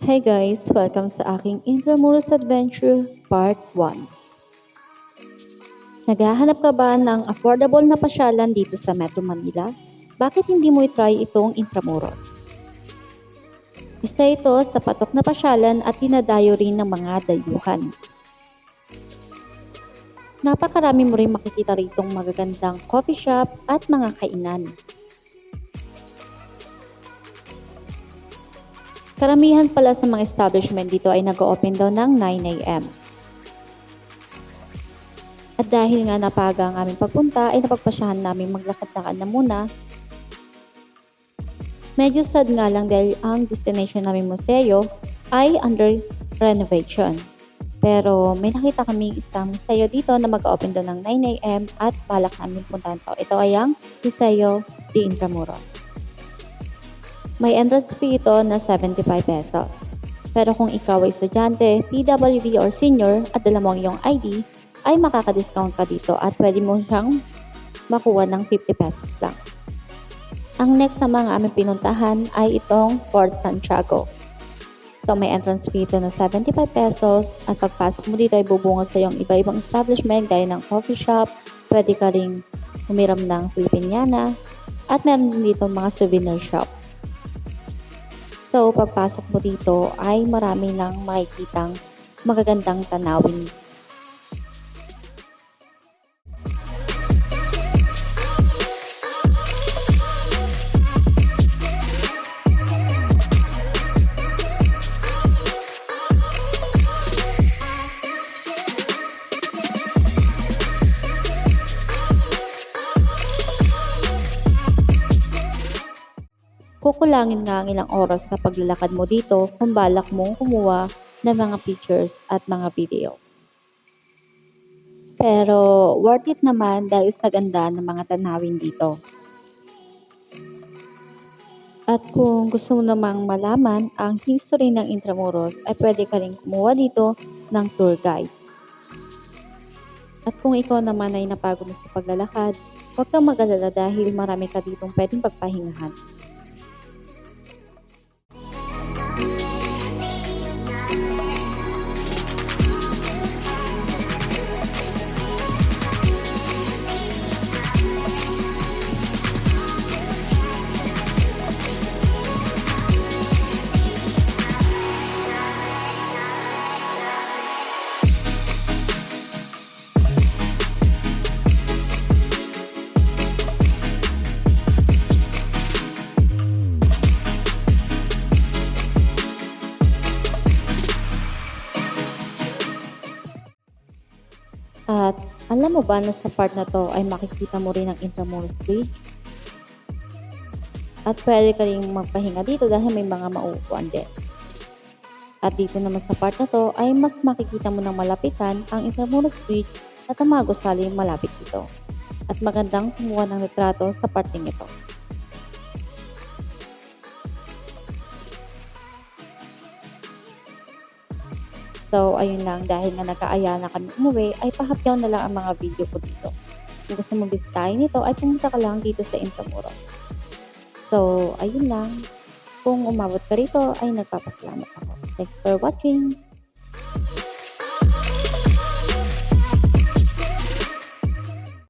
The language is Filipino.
Hey guys! Welcome sa aking Intramuros Adventure Part 1. Naghahanap ka ba ng affordable na pasyalan dito sa Metro Manila? Bakit hindi mo itry itong Intramuros? Isa ito sa patok na pasyalan at dinadayo rin ng mga dayuhan. Napakarami mo rin makikita ritong magagandang coffee shop at mga kainan. Karamihan pala sa mga establishment dito ay nag-open daw ng 9 a.m. At dahil nga napaga ang aming pagpunta, ay napagpasyahan namin maglakad-lakad na muna. Medyo sad nga lang dahil ang destination namin museo ay under renovation. Pero may nakita kami isang museo dito na mag-open daw ng 9 a.m. at balak namin puntahan to. Ito ay ang Museo de Intramuros. May entrance fee ito na 75 pesos. Pero kung ikaw ay estudyante, PWD or senior at dala mo ang iyong ID, ay makaka-discount ka dito at pwede mo siyang makuha ng 50 pesos lang. Ang next na mga aming pinuntahan ay itong Fort Santiago. So may entrance fee ito na 75 pesos at pagpasok mo dito ay bubunga sa iyong iba-ibang establishment gaya ng coffee shop, pwede ka ring humiram ng Filipiniana, at meron din dito mga souvenir shop. So, pagpasok mo dito ay marami nang makikitang magagandang tanawin. Kukulangin nga ang ilang oras na paglalakad mo dito kung balak mong kumuha ng mga pictures at mga video. Pero worth it naman dahil sa ganda ng mga tanawin dito. At kung gusto mo namang malaman ang history ng Intramuros ay pwede ka rin kumuha dito ng tour guide. At kung ikaw naman ay napagod na sa paglalakad, huwag kang mag-alala dahil marami ka ditong pwedeng pagpahingahan. At alam mo ba na sa part na to ay makikita mo rin ang Intramuros Bridge? At pwede ka rin magpahinga dito dahil may mga mauupuan din. At dito naman sa part na to ay mas makikita mo ng malapitan ang Intramuros Bridge at ang mga gusali malapit dito. At magandang kumuha ng retrato sa parting ito. So, ayun lang, dahil nga nagkaaya na kami umuwi, ay pahapyaw na lang ang mga video ko dito. Kung gusto mo bisitahin ito, ay pumunta ka lang dito sa Intramuros. So, ayun lang. Kung umabot ka rito, ay nagpapasalamat ako. Thanks for watching!